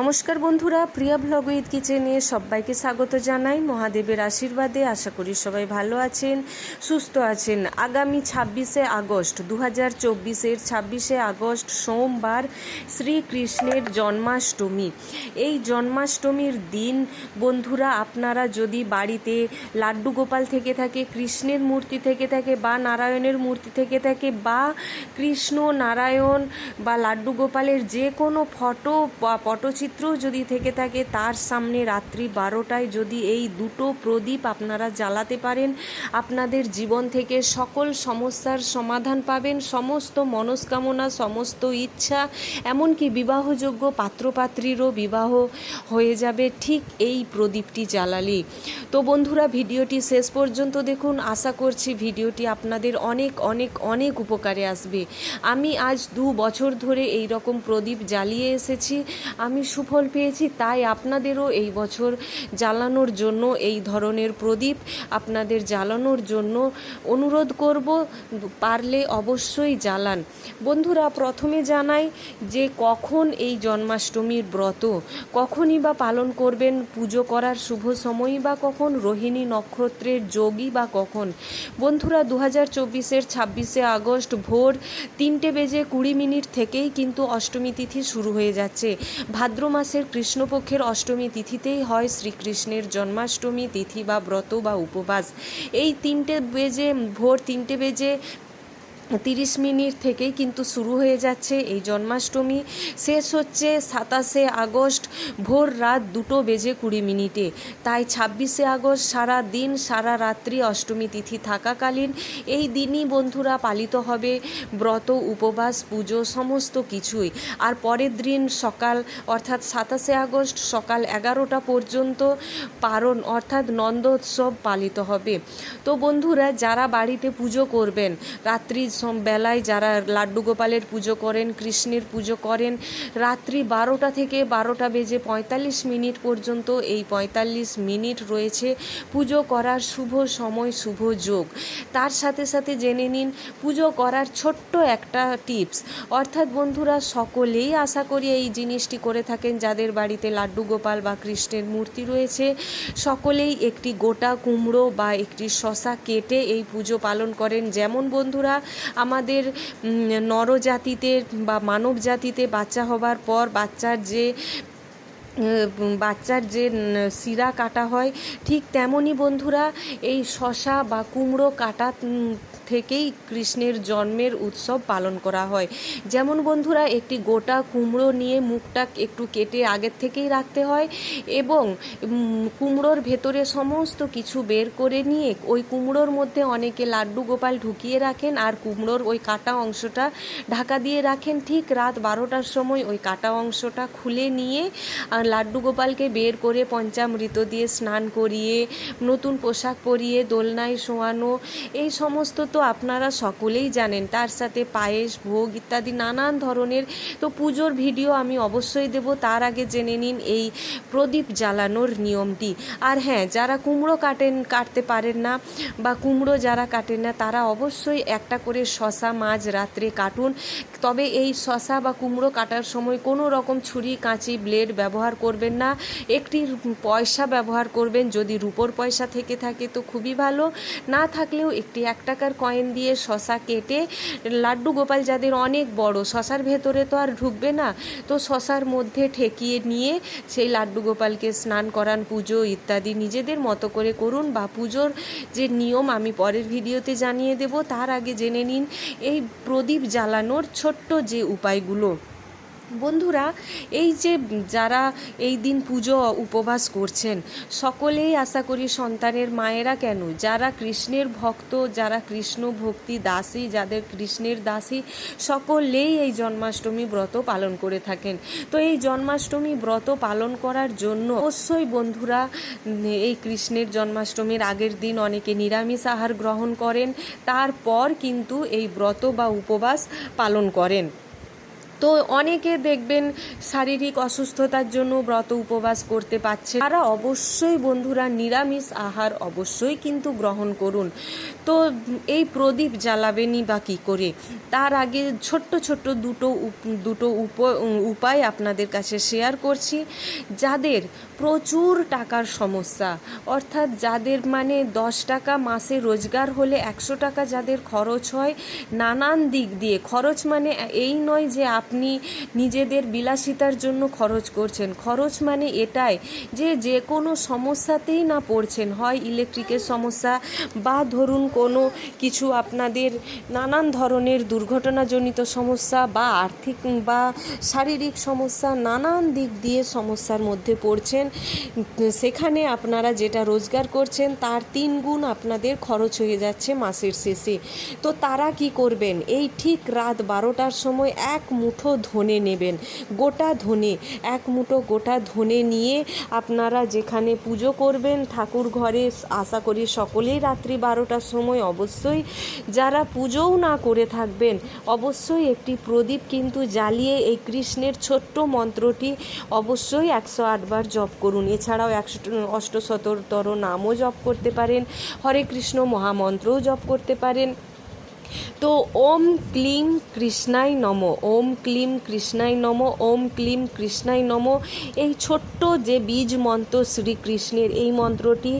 নমস্কার বন্ধুরা, প্রিয়া blog with কিচেনে সবাইকে স্বাগত জানাই। মহাদেবের আশীর্বাদে আশা করি সবাই ভালো আছেন, সুস্থ আছেন। আগামী ছাব্বিশে আগস্ট দু হাজার চব্বিশের ছাব্বিশে আগস্ট, সোমবার শ্রীকৃষ্ণের জন্মাষ্টমী। এই জন্মাষ্টমীর দিন, বন্ধুরা, আপনারা যদি বাড়িতে লাড্ডু গোপাল থেকে থাকে, কৃষ্ণের মূর্তি থেকে থাকে, বা নারায়ণের মূর্তি থেকে থাকে, বা কৃষ্ণ নারায়ণ বা লাড্ডু গোপালের যে কোনো ফটো বা পটচিত্র যদি থেকে থাকে, তার সামনে রাত্রি বারোটায় যদি এই দুটো প্রদীপ আপনারা জ্বালাতে পারেন, আপনাদের জীবন থেকে সকল সমস্যার সমাধান পাবেন। সমস্ত মনস্কামনা, সমস্ত ইচ্ছা, এমনকি বিবাহযোগ্য পাত্রপাত্রীরও বিবাহ হয়ে যাবে ঠিক এই প্রদীপটি জ্বালালে। তো বন্ধুরা, ভিডিওটি শেষ পর্যন্ত দেখুন। আশা করছি ভিডিওটি আপনাদের অনেক অনেক অনেক উপকারে আসবে। আমি আজ দু বছর ধরে এই রকম প্রদীপ জ্বালিয়ে এসেছি। আমি সুফল পেয়েছি, তাই আপনাদেরও এই বছর জ্বালানোর জন্য এই ধরনের প্রদীপ আপনাদের জ্বালানোর জন্য অনুরোধ করব, পারলে অবশ্যই জ্বালান। বন্ধুরা, প্রথমে জানাই যে কখন এই জন্মাষ্টমীর ব্রত, কখনই বা পালন করবেন, পুজো করার শুভ সময়ই বা কখন, রোহিণী নক্ষত্রের যোগই বা কখন? বন্ধুরা দু হাজার চব্বিশের ছাব্বিশে আগস্ট ভোর তিনটে বেজে কুড়ি মিনিট থেকেই কিন্তু অষ্টমী তিথি শুরু হয়ে যাচ্ছে। ভাদ্র মাসের কৃষ্ণপক্ষের অষ্টমী তিথিতেই হয় শ্রীকৃষ্ণের জন্মাষ্টমী তিথি বা ব্রত বা উপবাস। এই তিনটে বেজে, ভোর তিনটে বেজে তিরিশ মিনিট থেকেই কিন্তু শুরু হয়ে যাচ্ছে এই জন্মাষ্টমী। শেষ হচ্ছে সাতাশে আগস্ট, ভোর রাত দুটো বেজে কুড়ি মিনিটে। তাই ছাব্বিশে আগস্ট সারা দিন, সারা রাত্রি অষ্টমী তিথি থাকাকালীন এই দিনই বন্ধুরা পালিত হবে। ব্রত, উপবাস, পুজো, সমস্ত কিছুই। আর পরের দিন সকাল, অর্থাৎ সাতাশে আগস্ট সকাল এগারোটা পর্যন্ত পারণ, অর্থাৎ নন্দোৎসব পালিত হবে। তো বন্ধুরা, যারা বাড়িতে পুজো করবেন, রাত্রি বেলায় যারা লাড্ডু গোপালের পুজো করেন, কৃষ্ণের পুজো করেন, রাত্রি বারোটা থেকে বারোটা বেজে পঁয়তাল্লিশ মিনিট পর্যন্ত এই পঁয়তাল্লিশ মিনিট রয়েছে পুজো করার শুভ সময়, শুভ যোগ। তার সাথে সাথে জেনে নিন, পুজো করার ছোট্ট একটা টিপস। অর্থাৎ বন্ধুরা, সকলেই আশা করি এই জিনিসটি করে থাকেন যাদের বাড়িতে লাড্ডু গোপাল বা কৃষ্ণের মূর্তি রয়েছে। সকলেই একটি গোটা কুমড়ো বা একটি শশা কেটে এই পুজো পালন করেন। যেমন বন্ধুরা আমাদের নরজাতিতে বা মানব জাতিতে বাচ্চা হবার পর বাচ্চার যে বাচ্চার যে শিরা কাটা হয়, ঠিক তেমনই বন্ধুরা এই শশা বা কুমড়ো কাটা থেকেই কৃষ্ণের জন্মের উৎসব পালন করা হয়। যেমন বন্ধুরা, একটি গোটা কুমড়ো নিয়ে মুখটা একটু কেটে আগের থেকেই রাখতে হয় এবং কুমড়োর ভেতরে সমস্ত কিছু বের করে নিয়ে ওই কুমড়োর মধ্যে অনেকে লাড্ডু গোপাল ঢুকিয়ে রাখেন আর কুমড়োর ওই কাটা অংশটা ঢাকা দিয়ে রাখেন। ঠিক রাত বারোটার সময় ওই কাটা অংশটা খুলে নিয়ে লাড্ডু গোপালকে বের করে পঞ্চামৃত দিয়ে স্নান করিয়ে, নতুন পোশাক পরিয়ে, দোলনায় শোয়ানো, এই সমস্ত তো আপনারা সকলেই জানেন। তার সাথে পায়েস, ভোগ ইত্যাদি নানান ধরনের তো পুজোর ভিডিও আমি অবশ্যই দেব। তার আগে জেনে নিন এই প্রদীপ জ্বালানোর নিয়মটি। আর হ্যাঁ যারা কুমড়ো কাটেন, কাটতে পারেন না বা কুমড়ো যারা কাটেন না, তারা অবশ্যই একটা করে শশা মাঝ রাত্রে কাটুন। তবে এই শশা বা কুমড়ো কাটার সময় কোনো রকম ছুরি, কাঁচি, ব্লেড ব্যবহার করবেন না। একটি পয়সা ব্যবহার করবেন, যদি রুপোর পয়সা থেকে থাকে তো খুবই ভালো। না থাকলেও একটি এক টাকার কয়েন দিয়ে শশা কেটে, লাড্ডু গোপাল যাদের অনেক বড়, শশার ভেতরে তো আর ঢুকবে না। তো শশার মধ্যে ঠেকিয়ে নিয়ে সেই লাড্ডু গোপালকে স্নান করান, পুজো ইত্যাদি নিজেদের মতো করে করুন। বা পুজোর যে নিয়ম আমি পরের ভিডিওতে জানিয়ে দেব, তার আগে জেনে নিন, এই প্রদীপ জ্বালানোর ছোট্ট যে উপায়গুলো। বন্ধুরা, এই যে যারা এই দিন পুজো, উপবাস করছেন, সকলেই আশা করি সন্তানের মায়েরা কেন? যারা কৃষ্ণের ভক্ত, যারা কৃষ্ণ ভক্তি দাসী, যাদের কৃষ্ণের দাসী, সকলেই এই জন্মাষ্টমী ব্রত পালন করে থাকেন। তো এই জন্মাষ্টমী ব্রত পালন করার জন্য অবশ্যই বন্ধুরা, এই কৃষ্ণের জন্মাষ্টমীর আগের দিন অনেকে নিরামিষ আহার গ্রহণ করেন, তারপর কিন্তু এই ব্রত বা উপবাস পালন করেন। তো অনেকে দেখবেন শারীরিক অসুস্থতার জন্য ব্রত উপবাস করতে পারছে। তারা অবশ্যই বন্ধুরা নিরামিষ আহার অবশ্যই কিন্তু গ্রহণ করুন। তো এই প্রদীপ জ্বালাবেনই বা কী করে? তার আগে ছোট্ট ছোট্ট দুটো দুটো উপ, উপায় আপনাদের কাছে শেয়ার করছি। যাদের প্রচুর টাকার সমস্যা, অর্থাৎ যাদের মানে দশ টাকা মাসে রোজগার হলে একশো টাকা যাদের খরচ হয়, নানান দিক দিয়ে। খরচ মানে এই নয় যে আপনি নিজেদের বিলাসিতার জন্য খরচ করছেন। খরচ মানে এটাই যে যে কোনো সমস্যাতেই না পড়ছেন। হয় ইলেকট্রিকের সমস্যা বা ধরুন কোনো কিছু আপনাদের নানান ধরনের দুর্ঘটনাজনিত সমস্যা বা আর্থিক বা শারীরিক সমস্যা নানান দিক দিয়ে সমস্যার মধ্যে পড়ছেন। সেখানে আপনারা যেটা রোজগার করছেন তার তিন গুণ আপনাদের খরচ হয়ে যাচ্ছে মাসের শেষে। তো তারা কি করবেন? এই ঠিক রাত বারোটার সময় এক মুঠো ধনে নেবেন। গোটা ধনে, এক মুঠো গোটা ধনে নিয়ে আপনারা যেখানে পুজো করবেন, ঠাকুর ঘরে আশা করি সকলেই রাত্রি বারোটার সময় অবশ্যই যারা পুজোও না করে থাকবেন, অবশ্যই একটি প্রদীপ কিন্তু জ্বালিয়ে এই কৃষ্ণের ছোট্ট মন্ত্রটি অবশ্যই একশো আটবার জপ করুন। এছাড়াও একশো অষ্টশতর নামও জপ করতে পারেন, হরে কৃষ্ণ মহামন্ত্রও জপ করতে পারেন। তো ওম ক্লিম কৃষ্ণাই নম, ওম ক্লিম কৃষ্ণাই নম, ওম ক্লিম কৃষ্ণাই নম। এই ছোট্ট যে বীজ মন্ত্র শ্রীকৃষ্ণের, এই মন্ত্রটি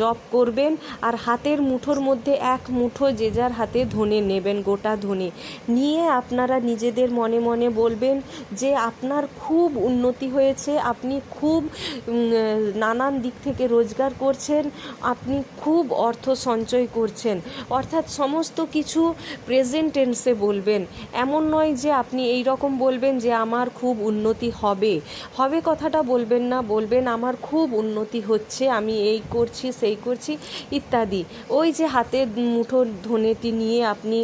জপ করবেন আর হাতের মুঠোর মধ্যে এক মুঠো যে যার হাতে ধনে নেবেন, গোটা ধনে। নিয়ে আপনারা নিজেদের মনে মনে বলবেন যে আপনার খুব উন্নতি হয়েছে, আপনি খুব নানান দিক থেকে রোজগার করছেন, আপনি খুব অর্থ সঞ্চয় করছেন। অর্থাৎ সমস্ত কিছু প্রেজেন্ট টেন্সে বলবেন। এমন নয় যে আপনি এই রকম বলবেন যে আমার খুব উন্নতি হবে। হবে কথাটা বলবেন না, বলবেন আমার খুব উন্নতি হচ্ছে, আমি এই করছি, সেই করছি, ইত্যাদি। ওই যে হাতের মুঠো ধনেটি নিয়ে আপনি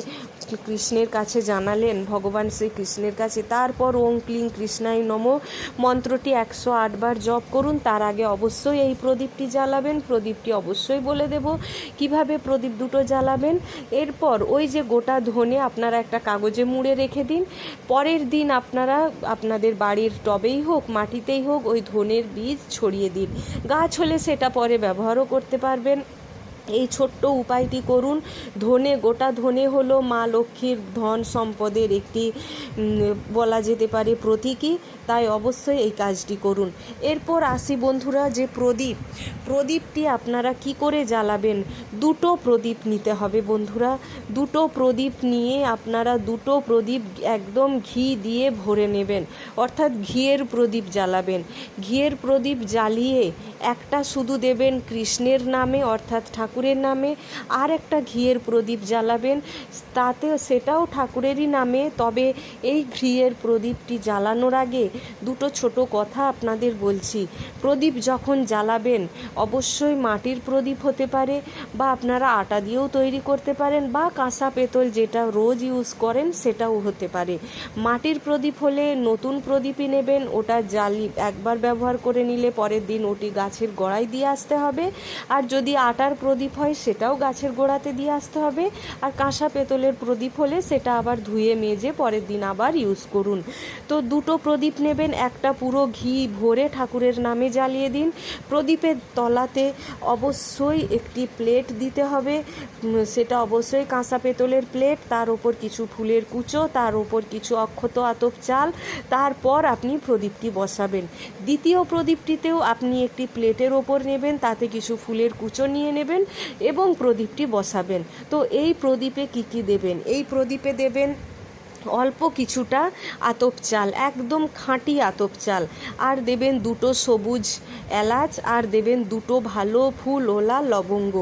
কৃষ্ণের কাছে জানালেন, ভগবান শ্রীকৃষ্ণের কাছে। তারপর ওং ক্লিং কৃষ্ণাই নম। মন্ত্রটি একশো আটবার জপ করুন, তার আগে অবশ্যই এই প্রদীপটি জ্বালাবেন। প্রদীপটি অবশ্যই বলে দেব, কীভাবে প্রদীপ দুটো জ্বালাবেন? এরপর ওই যে গোটা ধনে আপনারা একটা কাগজে মুড়ে রেখে দিন। পরের দিন আপনারা, আপনাদের বাড়ির টবেই হোক, মাটিতেই হোক, ওই ধনের বীজ ছড়িয়ে দিন। গাছ হলে সেটা পরে ব্যবহারও করতে পারবেন। এই ছোট্ট উপায়টি করুন। ধনে, গোটা ধনে হলো মা লক্ষ্মীর ধন সম্পদের একটি বলা যেতে পারে প্রতীকী। তাই অবশ্যই এই কাজটি করুন। এরপর আসি বন্ধুরা যে প্রদীপ। প্রদীপটি আপনারা কি করে জ্বালাবেন? দুটো প্রদীপ নিতে হবে বন্ধুরা। দুটো প্রদীপ নিয়ে আপনারা দুটো প্রদীপ একদম ঘি দিয়ে ভরে নেবেন। অর্থাৎ ঘিয়ের প্রদীপ জ্বালাবেন। ঘিয়ের প্রদীপ জ্বালিয়ে একটা শুধু দেবেন কৃষ্ণের নামে, অর্থাৎ ঠাকুরের নামে, আর একটা ঘিয়ের প্রদীপ জ্বালাবেন। তাতে সেটাও ঠাকুরেরই নামে, তবে এই ঘিয়ের প্রদীপটি জ্বালানোর আগে দুটো ছোট কথা আপনাদের বলছি। প্রদীপ যখন জ্বালাবেন, অবশ্যই মাটির প্রদীপ হতে পারে, বা আপনারা আটা দিয়েও তৈরি করতে পারেন, বা কাঁসা পেতল যেটা রোজ ইউজ করেন, সেটাও হতে পারে। মাটির প্রদীপ হলে নতুন প্রদীপই নেবেন, ওটা জ্বালি একবার ব্যবহার করে নিলে পরের দিন ওটি গাছের গোড়ায় দিয়ে আসতে হবে। আর যদি আটার প্রদীপ হয়, সেটাও গাছের গোড়াতে দিয়ে আসতে হবে। আর কাঁসা পেতলের প্রদীপ হলে সেটা আবার ধুয়ে মেজে পরের দিন আবার ইউজ করুন। তো দুটো প্রদীপ নেবেন, একটা পুরো ঘি ভরে ঠাকুরের নামে জ্বালিয়ে দিন। প্রদীপের তলাতে অবশ্যই একটি প্লেট দিতে হবে। সেটা অবশ্যই কাঁসা পেতলের প্লেট তার ওপর কিছু ফুলের কুচো, তার ওপর কিছু অক্ষত আতপ চাল, তারপর আপনি প্রদীপটি বসাবেন। দ্বিতীয় প্রদীপটিতেও আপনি একটি প্লেটের ওপর নেবেন, তাতে কিছু ফুলের কুচো নিয়ে নেবেন এবং প্রদীপটি বসাবেন। তো এই প্রদীপে কি কি দেবেন? এই প্রদীপে দেবেন অল্প কিছুটা আতপ চাল, একদম খাঁটি আতপ চাল। আর দেবেন দুটো সবুজ এলাচ, আর দেবেন দুটো ভালো ফুল ওলা লবঙ্গ।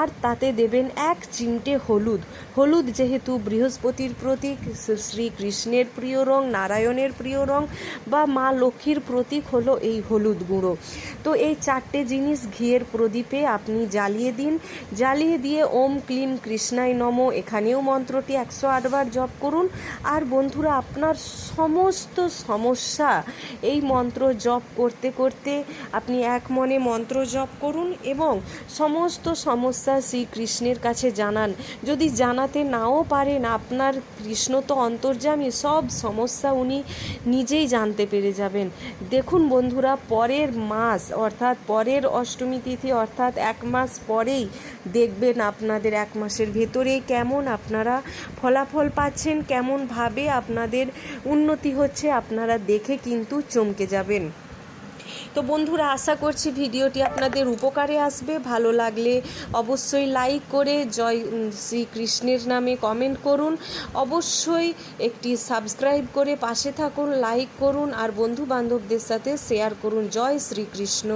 আর তাতে দেবেন এক চিমটে হলুদ। হলুদ যেহেতু বৃহস্পতির প্রতীক শ্রীকৃষ্ণের প্রিয় রং, নারায়ণের প্রিয় রং, বা মা লক্ষ্মীর প্রতীক হলো এই হলুদ গুঁড়ো। তো এই চারটে জিনিস ঘিয়ের প্রদীপে আপনি জ্বালিয়ে দিন। জ্বালিয়ে দিয়ে ওম ক্লিম কৃষ্ণায় নম। এখানেও মন্ত্রটি একশো আটবার জপ করুন। আর বন্ধুরা, আপনার সমস্ত সমস্যা এই মন্ত্র জপ করতে করতে আপনি এক মনে মন্ত্র জপ করুন এবং সমস্ত সমস্যা শ্রীকৃষ্ণের কাছে জানান। যদি জানাতে নাও পারেন, আপনার কৃষ্ণ তো অন্তর্যামী, সব সমস্যা উনি নিজেই জানতে পেরে যাবেন। দেখুন বন্ধুরা, পরের মাস, অর্থাৎ পরের অষ্টমী তিথি, অর্থাৎ এক মাস পরেই দেখবেন আপনাদের এক মাসের ভেতরে কেমন আপনারা ফলাফল পাচ্ছেন কেমনভাবে আপনাদের উন্নতি হচ্ছে, আপনারা দেখে কিন্তু চমকে যাবেন। তো বন্ধুরা, আশা করছি ভিডিওটি আপনাদের উপকারে আসবে। ভালো লাগলে অবশ্যই লাইক করে জয় শ্রীকৃষ্ণের নামে কমেন্ট করুন। অবশ্যই একটি সাবস্ক্রাইব করে পাশে থাকুন, লাইক করুন, আর বন্ধু বান্ধবদের সাথে শেয়ার করুন। জয় শ্রীকৃষ্ণ।